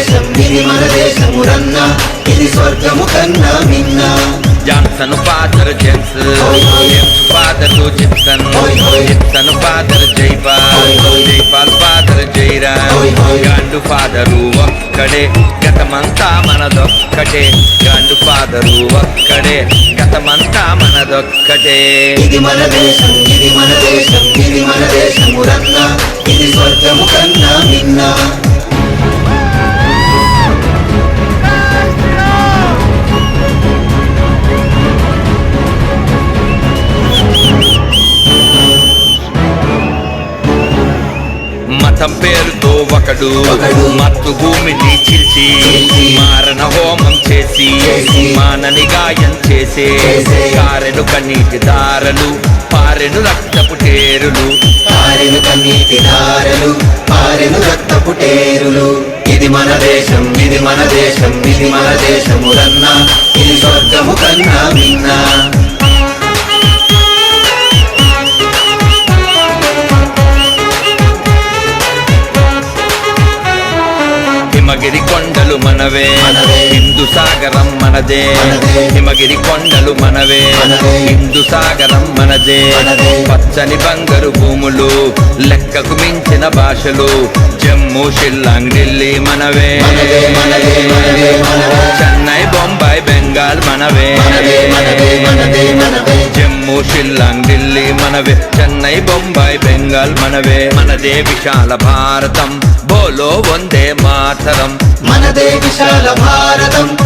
దేశం ఇది మన దేశమురన్న ఇది స్వర్గము కన్నా మిన్న. Johnson father James father Gipson Gipson father Jaipal Jaipal father Jairam గాండు father ఒక్కడే గతమంతా మనదొక్కటే. గాండు ఫాదరు ఒక్కడే గతమంతా మనదొక్కటే. ఇది మన దేశం ఇది మన దేశం ఇది మతం పేరుతో ఒకడు మత్తు భూమిని చిల్చి మారణ హోమం చేసి మానని గాయం చేసే కారెను కన్నీటి దారలు పారెను రక్తపు టేరులు. పారెను కన్నీటి ధారలు పారెను రక్తపు టేరులు. ఇది మన దేశం ఇది మన దేశం ఇది మన దేశమురన్న ఇది స్వర్గము కన్నా మిన్నా. హిమగిరి కొండలు మనవే. హిందూ సాగరం మనదే. హిమగిరి కొండలు మనవే. హిందూ సాగరం మనదే. పచ్చని బంగారు భూములు లెక్కకు మించిన భాషలు జమ్మూ షిల్లాంగ్ ఢిల్లీ మనవే. చెన్నై బొంబాయి బెంగాల్ మనవే. జమ్మూ షిల్లాంగ్ ఢిల్లీ మనవే. చెన్నై బొంబాయి బెంగాల్ మనవే. మనదే విశాల భారతం. బోలో వందే మాతరం. మనదే విశాల భారతం.